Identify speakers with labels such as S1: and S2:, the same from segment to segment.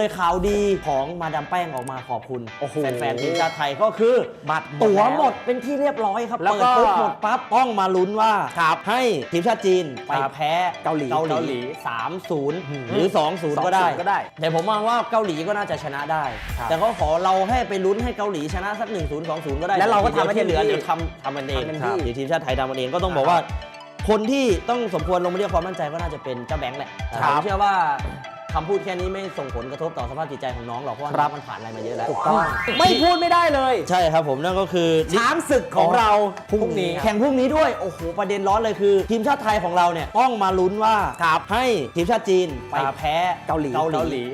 S1: เลยข่าวดีของมาดามแป้งออกมาขอบคุณ
S2: โอ้โห
S1: แฟนๆทีมชาติไทยก็คือ
S2: บัตรหมด
S1: ตั๋ว
S2: แล้ว
S1: หมดเป็นที่เรียบร้อยครับ
S2: แล้วก็
S1: เปิดปุ๊บหมดปั๊บต้องมาลุ้นว่า
S2: ครับ
S1: ให้ทีมชาติจีนไป
S2: ครับ
S1: แพ้
S2: เกาหลี
S1: เกาห
S2: เกาหลี
S1: ลี3-0
S2: อืม
S1: หรือ 2-0 ก็ได้
S2: 2-0ก็ได้
S1: แต่ผมมองว่าเกาหลีก็น่าจะชนะได้
S2: ครับ
S1: แต่ก็ขอเราให้ไปลุ้นให้เกาหลีชนะสัก 1-0 2-0 ก็ได้
S2: แล้วเราก็ทำให้
S1: ที่เหลือ
S2: เต็มที่
S1: เดี๋ยวทำทำมันเอง
S2: ทำเต็มที่
S1: เดี๋ยวทีมชาติไทยทำมันเองก็ต้องบอกว่าคนที่ต้องสมควรลงมาเรียกความมั่นใจก็น่าจะเป็นเจ้าแบงค์แหละ
S2: ครับ
S1: ผมเชื่อว่า คำพูดแค่นี้ไม่ส่งผลกระทบต่อสภาพจิตใจของน้องหรอกเพราะว่า
S2: ค
S1: น้
S2: รั
S1: อบงมันผ่านอะไรมาเยอะแล้ว
S2: ถูกต้องไม่พูดไม่ได้เลย
S1: ใช่ครับผมนั่นก็คือ
S2: ช้างศึกของเรา
S1: พรุ่งนี้แข่งพรุ่งนี้ด้วย โอ้โห ประเด็นร้อนเลยคือ ทีมชาติไทยของเราเนี่ยต้องมาลุ้นว่า
S2: ครับ
S1: ให้ทีมชาติจีนไป
S2: ครับ
S1: แพ้
S2: เกาหลี
S1: เกา
S2: เกา
S1: ห
S2: หลี
S1: ลี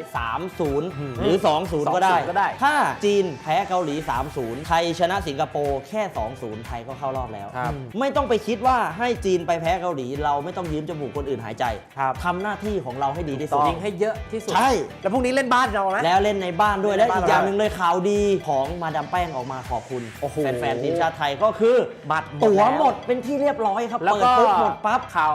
S1: 3-0
S2: อืม
S1: หรือ 2-0 ก็ได้
S2: 2-0ก็ได้
S1: ถ้าจีนแพ้เกาหลี 3-0 ไทยชนะสิงคโปร์แค่ 2-0 ไทยก็เข้ารอบแล้ว
S2: ครับ
S1: ไม่ต้องไปคิดว่าให้จีนไปแพ้เกาหลี เราไม่ต้องยืมจมูกคนอื่นหายใจ
S2: ครับ
S1: ทำหน้าที่ของเราให้ดีที่สุด
S2: ยิงให้เยอะที่สุด
S1: ใช่
S2: แล้วพรุ่งนี้เล่นบ้านเราไหม
S1: แล้วเล่นในบ้านด้วยและ
S2: เล่นในบ้าน
S1: อีกอย่างหนึ่งเลยข่าวดีของมาดามแป้งออกมาขอบคุณ
S2: โอ้โห
S1: แฟนๆทีมชาติไทยก็คือ
S2: บัตรหมด
S1: ตั๋ว
S2: แล้ว
S1: หมดเป็นที่เรียบร้อยครับ
S2: แล้ว
S1: เปิด
S2: ก็
S1: ปุ๊บหมดปั๊บ
S2: ข่าว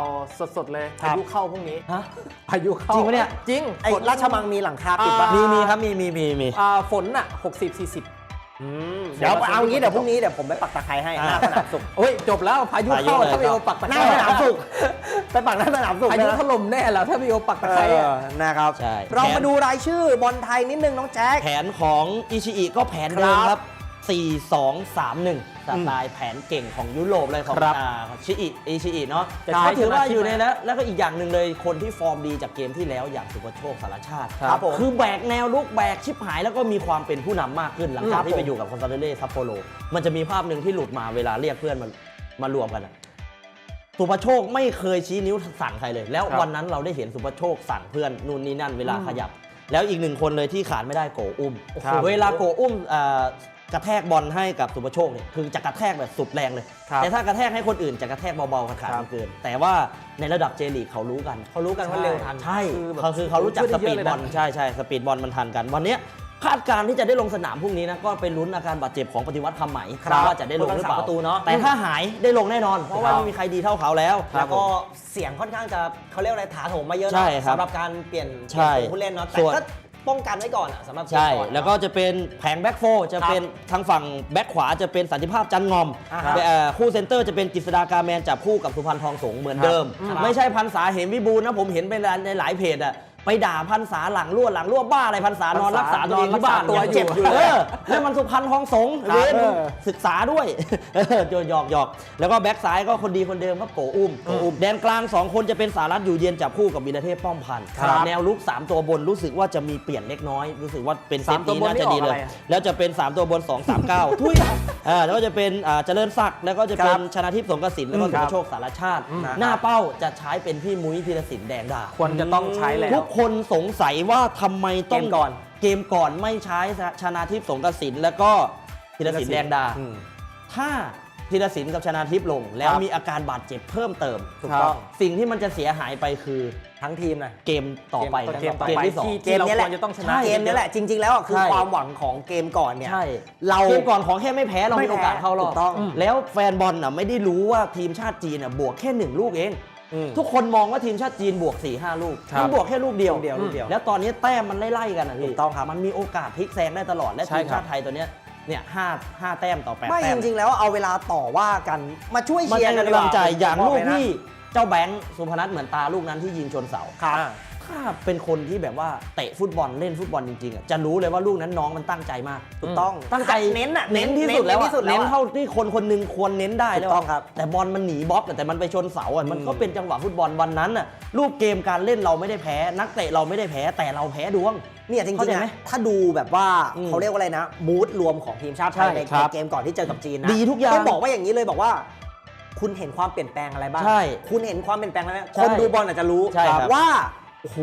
S2: สดๆเลย
S1: ครับ
S2: พายุเข้าพรุ่งนี้
S1: ฮะ
S2: พายุเข้า
S1: จริงปะเนี่ย
S2: จริง
S3: ไอ้
S2: ฝน
S3: ราชมังมีหลังคาปิดปะ
S2: อ่า
S1: มีมีครับมีมีมีมี
S2: อ่าฝนอะ60 40
S3: อืมเดี๋ยวเอางี้เดี๋ยวพรุ่งนี้เดี๋ยวผมไปปักตะไคร้ให้หน้าสนามสุข
S2: โอ้ยจบแล้วพายุ
S1: พายุ
S2: เข้า
S1: เลย
S2: ถ้า
S1: ครั
S2: พี่
S1: บ
S2: โอปักตะ
S3: ห
S2: ไค
S3: น้า
S2: ร้
S3: สนามสุข ไปปักหน้าสนามสุข
S2: พา
S3: เล
S2: ยุ
S3: ยนะ
S2: ถล่มแน่แล้วถ้าพี่โอปักตะไคร้
S3: เอ
S2: อะ
S3: อนะครับ
S1: ใช่
S3: เรา
S1: แผ
S3: มานดูรายชื่อบอลไทยนิดนึงน้องแจ๊ค
S1: แผนของอิชิอิก็แผนเดิม
S3: ครับ
S1: ครับ4 2 3 1สไตล์แผนเก่งของยุโรปเลยของ
S2: ครับ
S1: อ่าชิอิอิชิอิเนาะ
S2: จะ
S1: ก็
S2: ใช้
S1: ถือว่า
S2: ชนะ
S1: อยู่ใน
S2: ใช่ไหม
S1: แล้วแล้วก็อีกอย่างหนึ่งเลยคนที่ฟอร์มดีจากเกมที่แล้วอย่างสุภโชคสารชาติ
S2: ครับผม
S1: คือแบกแนวลุกแบกชิบหายแล้วก็มีความเป็นผู้นำมากขึ้นหลัง
S3: ค
S1: จา
S3: รั
S1: ก
S3: บ
S1: ที่ไป
S3: ผม
S1: อยู่กับคอนซาเดเล่ซัปโปโรมันจะมีภาพหนึ่งที่หลุดมาเวลาเรียกเพื่อนมันมารวมกันอะ สุภโชคไม่เคยชี้นิ้วสั่งใครเลย แล้ว
S2: ครับ
S1: วันนั้นเราได้เห็นสุภโชคสั่งเพื่อนนู่นนี่นั่นเวลาขยับ แล้วอีกหนึ่งคนเลยที่ขาดไม่ได้โกอุ้ม
S2: ครับ
S1: เวลาโกอุ้มเอ่อกระแทกบอลให้กับสุภโชคเนี่ยคือจะกระแทกแบบสุดแรงเลย
S2: ครับ
S1: แต่ถ้ากระแทกให้คนอื่นจะกระแทกเบาๆขาด
S2: ครั
S1: ขา
S2: บ
S1: ดเกิน แต่ว่าในระดับเจลีกเขารู้กัน
S3: เขารู้กันว่าเร็วทัน
S1: ใช่
S2: คือแบบ
S1: เขาคือเขารู้จัก
S2: ช่วย
S1: ส
S2: ได้เย
S1: ปี
S2: อะ
S1: ด
S2: เลย
S1: บ
S2: นะ
S1: อลใช่ใช่สปีดบอลมันทันกันวันเนี้ย คาดการณ์ที่จะได้ลงสนามพรุ่งนี้นะก็ไปลุ้นอาการบาดเจ็บของปฏิวัติคำไหม
S3: ครับ
S1: ว่าจะได้ลงหรือเปล่า
S3: ผู้รักษาประตูเนอะ
S1: แต่ถ้าหายได้ลงแน่นอน เพราะว่า
S2: ครับ
S1: ไม่มีใครดีเท่าเขาแล้ว
S3: แล้วก็เสียงค่อนข้างจะเขาเรียกอะไรถาโถมมาเยอะ
S1: ใช่
S3: เนาะ
S1: ครับ
S3: สำหรับการเปลี่ยน
S1: ใช่
S3: เปลี่ยนผู้เล่นเนาะแต่
S1: ส่วน
S3: ก็ป้องกันไว้ก่อนอะสำหรับเกม
S1: ใช่
S3: ก่อน
S1: แล้วก็จะเป็นแผงแบ็กโฟจะเป็นทางฝั่งแบ็กขวาจะเป็นสันติภาพจันงอม
S3: อ่าครับ
S1: เอ่อคู่เซนเตอร์จะเป็นกฤษดากาแมนจับคู่กับสุพรรณทองสงเหมือนเดิม
S3: ครับ
S1: ไม่ใช่พันษาเห็นวิบูลย์นะผมเห็นไปในหลายเพจอะ ไปด่าพันษาหลังรั่วหลังรั่วบ้าอะไรพันษานอนรักษาตัวเองที่บ้าน
S2: นอนรักษาตัว
S1: ยังเจ็บอยู่
S2: อยู่
S1: เลยเออแล้วมันสุพรรณทองสง
S2: ครับ
S1: เว้น
S2: เออ
S1: ศึกษาด้วยเออโยนหยอกหยอกแล้วก็แบ็กซ้ายก็คนดีคนเดิมครับโกอุ้มโกอุ้มแดนกลางสองคนจะเป็นสารัตอยู่เย็นจับคู่กับวีรเทพป้อมพันธ์
S2: ครับ
S1: แนวลุกสามตัวบนรู้สึกว่าจะมีเปลี่ยนเล็กน้อย รู้สึกว่าเป็นเซ
S2: สา
S1: ต
S2: มตัว
S1: นี้
S2: บน
S1: น่า
S2: นี่
S1: จะดี
S2: ออก
S1: เล
S2: อะไร
S1: ย
S2: อะ
S1: แล้วจะเป็น 3 ตัวบน 2 3 9 ทุยอ่าแล้วก็จะเป็นอ่าเจริญศักดิ์แล้วก็จะเป็น
S2: ครับ
S1: ชนะทิพย์สงกสินแล้วก็
S2: อืม
S1: สุ
S2: ครั
S1: ภ
S2: บ
S1: โชคสารชาติ
S2: อืม
S1: หน้าเป้าจะใช้เป็นพี่มุ้ยธีรศิลป์แดงดา
S2: ควรจะต้องใช้แล้ว
S1: ทุกคนสงสัยว่าทำไมต้อง
S3: เกมก่อน
S1: เกมก่อนไม่ใช้ชนะทิพย์สงกสินแล้วก็ธีรศิลป์แดงดา
S2: อืม
S1: ถ้าธีรศิลป์กับชนะทิพย์ลง แล้ว
S2: ครับ
S1: มีอาการบาดเจ็บเพิ่มเติม
S2: ถูกต้อง
S1: สิ่งที่มันจะเสียหายไปคือ
S3: ทั้งทีมนะ
S1: เกมต่อไป
S2: เกมต่อ
S1: เกม
S2: ไป
S1: ที่สอง
S2: ที่
S3: เกมนี้แหละ
S2: ที่เราควรจะต้องชนะ
S1: ใช่
S3: เกมนี้แหละจริง ๆ แล้วอะคือ
S1: ใช่
S3: ความหวังของเกมก่อนเนี่ย
S1: ใช่
S3: เรา
S1: เกมก่อนของแค่ไม่แพ้เรา
S3: ไม่
S1: มีโอกาส
S3: แพ้
S1: เข้ารอบ
S3: ถูกต้อง
S1: มแล้วแฟนบอลน่ะไม่ได้รู้ว่าทีมชาติจีนน่ะบวกแค่หนึ่งลูกเอง
S2: อืม
S1: ทุกคนมองว่าทีมชาติจีนบวก4ี่ห้าลูก
S2: ครับ
S1: มันบวกแค่ลูกเดียว
S3: ลูกเดียวลูกเดียว
S1: แล้วตอนนี้แต้มมันไล่ๆกันนะพี่
S3: ถูกต้องครับ
S1: มันมีโอกาสพลิกแซงได้ตลอดและ
S2: ใช่
S1: ทีม
S2: ครับ
S1: ชาติไทยตัวเนี้ยเนี่ยห้าห้าแต้มต่อแปด
S3: ไม่
S1: แต้
S3: จ
S1: ม
S3: ริงๆแล้วเอาเวลาต่อว่ากันมาช่วย
S1: มัน
S3: เชียร์
S1: เป็น
S3: กันดี
S1: กำลังใจ
S3: ผม
S1: อย่าง
S3: บ
S1: ลูก
S3: เนะ
S1: ที่เจ้าแบงค์สุพนัทเหมือนตาลูกนั้นที่ยิงชนเสา
S3: ครับ
S2: อ่า
S1: ถ้าเป็นคนที่แบบว่าเตะฟุตบอลเล่นฟุตบอลจริงๆอะจะรู้เลยว่าลูกนั้นน้องมันตั้งใจมาก
S3: ถูกต้อง
S1: ตั้งใจ
S3: เน้นอะ
S1: เน้นที่สุดแล้ว
S3: เน้น
S1: อะ
S3: ที่สุดแล้ว
S1: เน้น
S3: อะ
S1: เท่าที่คนคนหนึ่งควรเน้นได้แล้ว
S3: ถูกต้องครับ
S1: แต่บอลมันหนีบล็อกอะแต่มันไปชนเสาอะมันก็
S2: อืม
S1: เป็นจังหวะฟุตบอลวันนั้นอะรูปเกมการเล่นเราไม่ได้แพ้ นักเตะเราไม่ได้แพ้แต่เราแพ้ดวง
S3: เนี่ยจริ
S1: เข้างใจ
S3: ๆ
S1: ไหม
S3: นะถ้าดูแบบว่า
S1: อืม
S3: เขาเรียกว่าอะไรนะมูดรวมของทีมชาติไทย
S1: ใช่
S3: ใน
S1: ครับ
S3: เกมก่อนที่เจอกับจีนนะ
S1: ดีทุกอย่าง
S3: ต้องบอกว่าอย่างนี้เลยบอกว่า คุณเห็นความเปลี่ยนแปลงอะไรบ้าง
S1: ใช่
S3: คุณเห็นความเปลี่ยนแปลงอะไรไหม
S1: ใช่
S3: คนดูบอลอาจจะรู้
S1: ใช่ครับ
S3: ว่า โอ้โห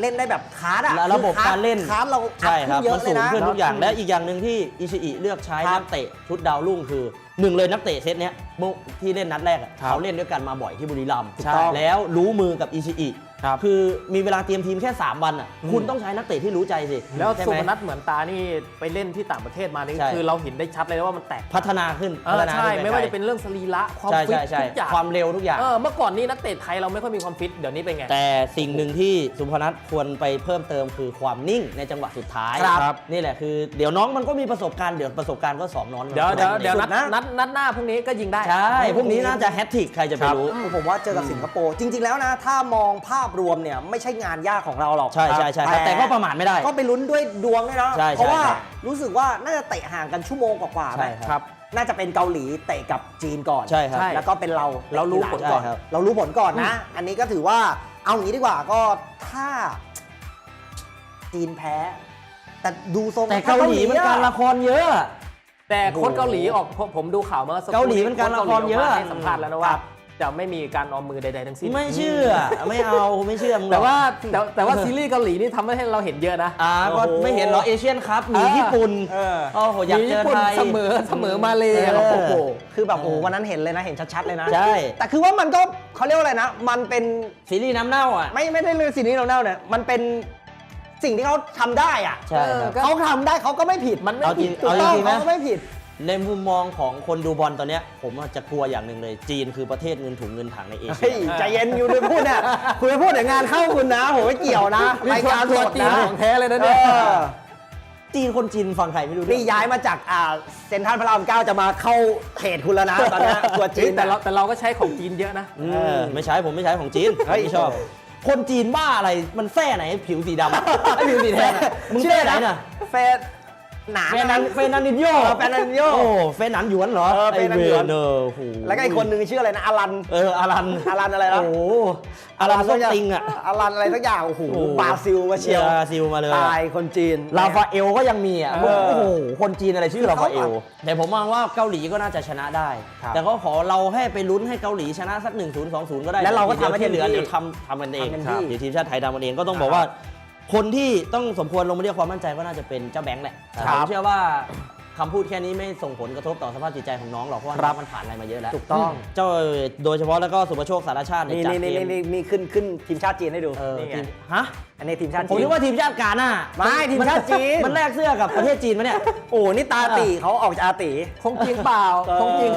S3: เล่นได้แบบคาร์ดอะ
S1: และระบบ
S3: คือค
S1: การเล่น
S3: คาร์ดเรา
S1: ใช่ครับ
S3: เย
S1: มั
S3: อะ
S1: น
S3: เล
S1: สู
S3: ย
S1: ง
S3: นะ
S1: ขึ้นทุกอย่าง และอีกอย่างหนึ่งที่อิชิอิเลือกใช้
S3: ครับ
S1: นักเตะชุดดาวรุ่งคือหนึ่งเลยนักเตะเซตเนี้ยมุที่เล่นนัดแรกอะ
S2: ครับ
S1: เขาเล่นด้วยกันมาบ่อยที่บุรีรัมย์
S2: ถูกต้อง
S1: แล้วรู้มือกับอิชิอิ
S2: ครับ
S1: คือมีเวลาเตรียมทีมแค่ 3 วันอะ คุณต้องใช้นักเตะที่รู้ใจสิ
S2: แล้ว
S1: ใช่
S2: สุ
S1: ไหม
S2: พนัทเหมือนตานี่ไปเล่นที่ต่างประเทศมานี่
S1: ใช่
S2: คือเราเห็นได้ชัดเลยว่ามันแตก
S1: พัฒนาขึ้น
S2: เอ
S1: พั
S2: อ
S1: ฒนา
S2: ใช่
S1: ขึ้น
S2: ไม่ว่าจะเป็นเรื่องสรีระความ
S1: ใช่
S2: ฟิต
S1: ใช่ใช่
S2: ทุกอย่าง
S1: ความเร็วทุกอย่าง
S2: เออเมื่อก่อนนี่นักเตะไทยเราไม่ค่อยมีความฟิตเดี๋ยวนี้เป็นไง
S1: แต่สิ่งหนึ่งที่สุพนัทควรไปเพิ่มเติมคือความนิ่งในจังหวะสุดท้าย
S2: ครับ
S1: นี่แหละคือเดี๋ยวน้องมันก็มีประสบการณ์เดี๋ยวประสบการณ์ก็สอนน้อง
S2: เดี๋ยวเดี๋ยวเดี๋ยว
S3: สุ
S2: นั
S3: ด
S2: ด
S3: นะ
S2: นัดนัดหน้าพรุ่งนี้ก็ยิงได้
S1: ใช่พรุ่งนี้น่าจะแฮตทริกใครจะไปรู้
S3: ผมว่าเจอกับสิงคโปร์จริง ๆ แล้วนะ ถ้ามองภาพรวมเนี่ยไม่ใช่งานยากของเราหรอก
S1: ใช่ใช่ใช่ครับแต่ก็ประมาทไม่ได้
S3: ก็ไปลุ้นด้วยดวงด้วยนะ
S1: ใช่
S3: เพราะว่า
S1: ใช่
S3: รู้สึกว่าน่าจะเตะห่างกันชั่วโมงกว่าๆไหม
S1: ใช่ครับ
S2: ครับ
S3: น่าจะเป็นเกาหลีเตะกับจีนก่อน
S1: ใช่ครับ
S2: ใช่
S3: แล้วก็เป็นเรา
S2: เรารู้ผลก่อน
S3: ใช่
S1: ครับ
S3: เรารู้ผลก่อนนะ อันนี้ก็ถือว่าเอางี้ดีกว่าก็ถ้าจีนแพ้ แต่ดูทรง
S1: แต่เกาหลีมันการละครเยอะ
S2: แต่โค้ชเกาหลีออกผมผมดูข่าวเมื่อสักค
S1: เกาหลีมันการละครเยอะ
S2: โค้ชกาหลีกมาให้สัมภาษณ์แล้วนะว่า จะไม่มีการออมมือใดๆทั้งสิ้น
S1: ไม่เชื่อ ไม่เอาไม่เชื่อมึงหร
S2: แต่
S1: อก
S2: ว่าแต่แต่ว่าซีรีส์เกาหลีนี่ทำให้เราเห็นเยอะนะ
S1: อ่าก็ไม่เห็นเหรอเอเชียนคัพหนีญี่ปุ่น
S3: เออ
S1: โอ้โหอยากเจอ
S2: ญี่ปุ่น
S1: ไทย
S2: เสมอเสมอมาเลย
S1: เออ
S2: โอ้โห
S3: คือแบบโอ้โหวันนั้นเห็นเลยนะเห็นชัดๆเลยนะ
S1: ใช่
S3: แต่คือว่ามันก็เขาเรียกว่าอะไรนะ มันเป็น
S1: ซีรีส์น้ำเน่าอะ
S3: ไม่ไม่ได้เรื่องสิ่งนี้เราเน่าเนี่ยมันเป็นสิ่งที่เขาทำได้อะ
S1: ใช่ครับ
S3: เขาทำได้เขาก็ไม่ผิด
S2: มันไม่
S1: เอาจริ
S2: ผิ
S1: ง
S2: ด
S3: ถูกต้อง
S1: เอาจริงๆนะ
S3: เขาก็ไม่ผิด
S1: ในมุมมองของคนดูบอลตอนเนี้ยผมอาจจะกลัวอย่างหนึ่งเลย จีนคือประเทศเงินถุงเงินถังในเอเชี
S3: เฮ้ย
S1: ย
S3: ใจเย็นอยู่เลยพูดเนี่ยคุณไปพูดเดี๋ยวงานเข้าคุณนะผมไม่เกี่ยวนะ
S2: นี่
S3: รายการ
S2: ตัว
S3: สด
S2: จีน
S3: นะ
S2: ของแท้เลยนะ
S3: เอ
S2: เนี่ย
S3: อ
S1: จีนคนจีนฟังไทยไม่รู้เรื่
S3: นี่
S1: อง
S3: ย้ายมาจากอ่าเซ็นทรัลพระรามเก้าจะมาเข้าเขตคุณแล้วนะตอนเนี้ยตัวจี
S2: เฮ้ย
S3: น
S2: แต่เรา
S3: นะ
S2: แต่เราก็ใช้ของจีนเยอะนะ
S1: เออไม่ใช้ผมไม่ใช้ของจีน
S3: เฮ้ย
S1: ไม่ชอบ คนจีนบ้าอะไรมันแท้ไหนผิวสีดำไอ้ผิวสีแทนอะมึงแท้ไหนน่ะ
S3: เฟส หนา
S1: เฟนันเฟนันนินโย
S3: เออเฟนันนินโญ่
S1: โอ้เฟนันหยวนเหรอ
S3: เออเฟนันหยวน
S1: ไอ้เวรเนอะโอ้โห
S3: แล้วก็อีกคนนึงชื่ออะไรนะอลัน
S1: เอออารัน
S3: อารันอะไรนะ
S1: โอ้โหอารันส้มติงอะ
S3: อลันอะไรสักอย่างโอ้โห
S1: โอ้โห
S3: บราซิลมาเชียว
S1: บราซิลมาเลยอะ
S3: ตายคนจีน
S1: ลาฟาเอลก็ยังมีอะ
S3: เออ
S1: โอ้โหคนจีนอะไรชื่อ
S3: คือ
S1: ลา
S3: เขา
S1: ฟาเอลแต่ผมมองว่าเกาหลีก็น่าจะชนะได้
S3: ครับ
S1: แต่ก็ขอเราให้ไปลุ้นให้เกาหลีชนะสัก1 0 2 0ก็ได้
S3: แล้วเราก็ทำให้
S1: ที่เหลือ
S3: เต็มที่
S1: เดี๋ยวทำทำกันเอง
S3: ทำเต็มที่
S1: เดี๋ยวทีมชาติไทยทำกันเองก็ต้องบอกว่า คนที่ต้องสมควรลงมาเรียกความมั่นใจก็น่าจะเป็นเจ้าแบงค์แหละ
S3: ครับ
S1: ผมเชื่อว่า คำพูดแค่นี้ไม่ส่งผลกระทบต่อสภาพจิตใจของน้องหรอกเพราะว่าน้องมันผ่านอะไรมาเยอะแล้ว
S3: ถูกต้อง
S1: เจ้าโดยเฉพาะแล้วก็สุภโชคสารชาติเนี่ย
S3: นี่
S1: จาก
S3: นี่
S1: เก
S3: นี่
S1: ม
S3: นี่นี่ขึ้นขึ้นทีมชาติจีนให้ดู
S1: เออ
S3: นี่ไง
S1: ทีมฮะ
S3: อันนี้ทีมชาติ
S1: ผม
S3: จีน
S1: นึกว่าทีมชาติกาหน้า
S3: ไม่ทีมชาติจีน
S1: มันแลกเสื้อกับประเทศจีนมาเนี่ย
S3: โอ้นี่ตาตีเขาออกจากอาตี
S2: คงจริงเปล่าคงจริง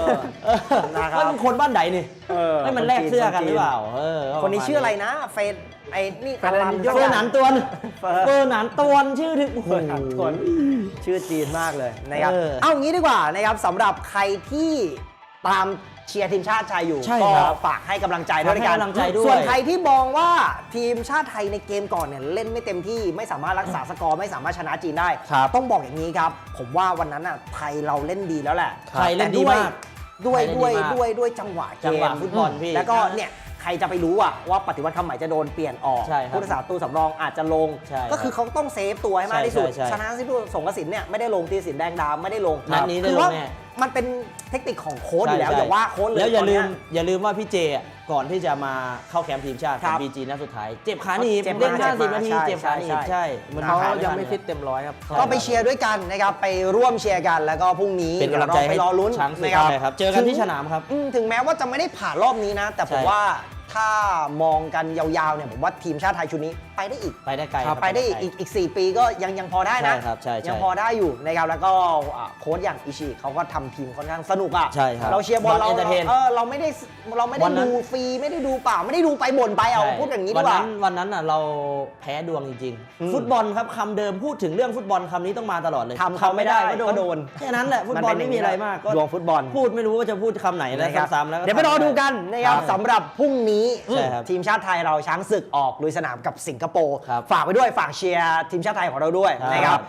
S3: เออนะครับ
S1: มันคนบ้านไหนนี่
S3: เออ
S1: ให้มันแลกเสื้อกันหรือเปล่าเออ
S3: คนนี้ชื่ออะไรนะ เฟนไอ้นี่
S2: เฟรน
S3: อลั
S2: นิโญ่
S1: เฟอร์หนานตวน
S3: เฟอร์
S1: เฟอร์หนานตวนชื่อถึงโอ้โห
S3: เฟอร์หนานตวน ชื่อจีนมากเลยนะครับ
S1: เออ
S3: เอางี้ดีกว่านะครับสำหรับใครที่ตามเชียร์ทีมชาติไทยอยู่
S1: ใช่
S3: ก็
S1: ครับ
S3: ฝากให้กำลังใจด้วย
S1: ฝากให้
S3: กัน
S1: กำลังใจด้วย
S3: ส่วนใครที่มองว่าทีมชาติไทยในเกมก่อนเนี่ยเล่นไม่เต็มที่ไม่สามารถรักษาสกอร์ไม่สามารถชนะจีนได้
S1: ครับ
S3: ต้องบอกอย่างนี้ครับ ผมว่าวันนั้นอะไทยเราเล่นดีแล้วแหละ
S1: ไทยเล่นดีมาก
S3: ด้วย
S1: ไทยเล่นดี
S3: ด้วย
S1: มาก
S3: ด้วยด้วยจังหวะเกม
S1: จังหวะฟุตบอลพี่
S3: แล้วก็เนี่ย ใครจะไปรู้อะว่าปฏิวัติคำใหม่จะโดนเปลี่ยนออก
S1: ใช่ครับ
S3: ผู้รักษาตู้สำรองอาจจะลง
S1: ใช่
S3: ก็คือเขาต้องเซฟตัวให้มากที่สุด
S1: ใช่ใช่ใช่
S3: ชนะสิผู้สงกสินเนี่ยไม่ได้ลงตีสินแดงดำไม่ได้ลง
S1: นัดนี้ได้
S3: คือ
S1: ลง
S3: ว่า
S1: แน่
S3: มันเป็นเทคนิคของโค้ชอยู่แล้ว
S1: ใช่
S3: อย่าว่าโค้ชเลย
S1: แล้วอย่า
S3: ตน
S1: ลื
S3: เนี้
S1: มอย่าลืมว่าพี่เจอะก่อนที่จะมาเข้าแคมป์ทีมชาติ
S3: ครั
S1: กับบบีจีนัดสุดท้าย เจ็บขาหนีบ
S3: เจ็บ
S1: เล่น
S3: มา
S1: 50นาที
S3: ใช่
S1: เจ็บขาหนีบ
S3: ใช่
S1: ใช่มัน
S2: เขา
S1: ห
S2: ยังไม่
S1: ทัน
S2: ฟิตเต็มร้อยครับ
S3: ก็ไปเชียร์ด้วยกันนะครับไปร่วมเชียร์กันแล้วก็พรุ่งนี้
S1: เป็นกำลังใจ
S3: ดี๋ยวเราไปรอลุ้น
S1: ช้างศึก
S3: นะครับ
S1: ใช่ครับ เจอกันที่สนามครับ
S3: อืมถึงแม้ว่าจะไม่ได้ผ่านรอบนี้นะ แต่ผม
S1: ใช่
S3: ว่า ถ้ามองกันยาวๆเนี่ยผมว่าทีมชาติไทยชุดนี้ไปได้อีก
S1: ไปได้ไกล
S3: ไปได้อีกอีกอีก4ปีก็ยังยังพอได้นะ
S1: ใช่ครับใช่ใช่
S3: ยังพอได้อยู่นะครับแล้วก็อ่าโค้ชอย่างอิชิเขาก็ทำทีมค่อนข้างสนุกอะ
S1: ใช่ครับ
S3: เราเชียร์บอล
S1: บอล
S3: เรา
S1: entertain
S3: เออเราไม่ได้เราไม่ได้
S1: วันนั้น
S3: ดูฟรีไม่ได้ดูเปล่าไม่ได้ดูไปบ่นไปเอา
S1: ใช่
S3: พูดอย่างนี้ดี
S1: วัน
S3: กว่า
S1: นั้นวันนั้นน่ะเราแพ้ดวงจริง
S3: อืม
S1: ๆฟุตบอลครับคำเดิมพูดถึงเรื่องฟุตบอลคำนี้ต้องมาตลอดเลย
S3: ทำเขาไม่ได้ก็โดน
S1: แค่นั้นแหละฟุตบอลไม่มีอะไรมากก็
S3: ดวงฟุตบอล
S1: พูดไม่รู้ว่าจะพูดคำไหนแล้ว
S3: นะครับ
S1: ซ้ำๆแล้วก็
S3: เดี๋ยวไปรอดูกันนะครับ
S1: ครับ
S3: สำหรับพรุ่งนี้
S1: ใช่ครับ
S3: ทีมชาติไทยเราช้างศึกออกลุยสนามกับสิงคโปร์
S1: ครับ
S3: ฝากไปด้วยฝากเชียร์ทีมชาติไทยของเราด้วย
S1: ครับ
S3: นะครับ